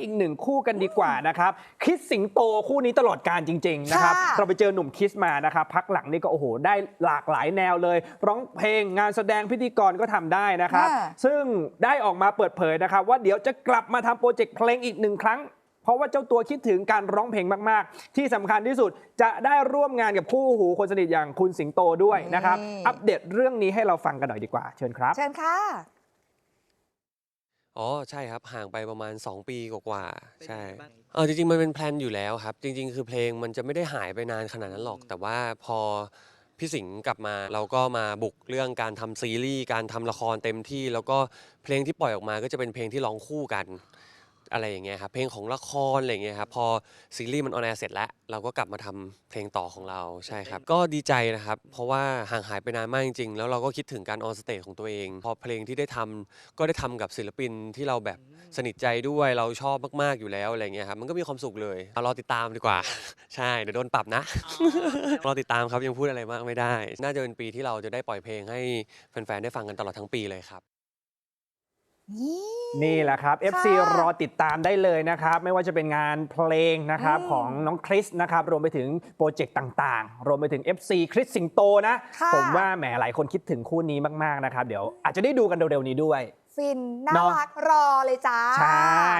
อีกหนึ่งคู่กันดีกว่านะครับคิสสิงโตคู่นี้ตลอดการจริง ๆ นะครับค่ะเราไปเจอหนุ่มคิสมานะครับพักหลังนี่ก็โอ้โหได้หลากหลายแนวเลย ร้องเพลงงานแสดงพิธีกรก็ทำได้นะครับค่ะซึ่งได้ออกมาเปิดเผยนะครับ ว่าเดี๋ยวจะกลับมาทำโปรเจกต์เพลงอีกหนึ่งครั้งเพราะว่าเจ้าตัวคิดถึงการร้องเพลงมาก ๆ ที่สำคัญที่สุดจะได้ร่วมงานกับคู่หูคนสนิทอย่างคุณสิงโตด้วยนะครับนี่อัปเดตเรื่องนี้ให้เราฟังกันหน่อยดีกว่า เชิญครับ เชิญค่ะ อ๋อ ใช่ครับ ห่างไปประมาณ 2 ปีกว่าๆใช่เออจริงๆ มันเป็นแพลนอยู่แล้วครับ จริง ๆ คือเพลงมันจะไม่ได้หายไปนานขนาดนั้นหรอก แต่ว่าพอพี่สิงห์กลับมาเราก็มาบุกเรื่องการทำซีรีส์การทำละครเต็มที่ แล้วก็เพลงที่ปล่อยออกมาก็จะเป็นเพลงที่ร้องคู่กัน อะไรอย่างเงี้ยครับเพลงของละครอะไรอย่างเงี้ยครับพอซีรีส์มันออนแอร์เสร็จแล้วเราก็กลับมาทำเพลงต่อของเราใช่ครับ ก็ดีใจนะครับ เพราะว่าห่างหายไปนานมากจริงๆ แล้วเราก็คิดถึงการออนสเตจของตัวเอง พอเพลงที่ได้ทำก็ได้ทำกับศิลปินที่เราแบบสนิทใจด้วยเราชอบมากๆอยู่แล้วอะไรเงี้ยครับมันก็มีความสุขเลยเอารอติดตามดีกว่า ใช่เดี๋ยวโดนปรับนะ รอติดตามครับยังพูดอะไรมากไม่ได้ น่าจะเป็นปีที่เราจะได้ปล่อยเพลงให้แฟนๆได้ฟังกันตลอดทั้งปีเลยครับ นี่นี่แหละครับ FC ค่ะรอติดตามได้เลยนะครับ ไม่ว่าจะเป็นงานเพลงนะครับอืมของน้องคริสนะครับ รวมไปถึงโปรเจกต์ต่างๆ รวมไปถึง FC คริสสิงโตนะค่ะผมว่าแหมหลายคนคิดถึงคู่นี้มากๆนะครับ เดี๋ยวอาจจะได้ดูกันเร็วๆนี้ด้วย ฟิน น่าเนอะรักรอเลยจ้า ใช่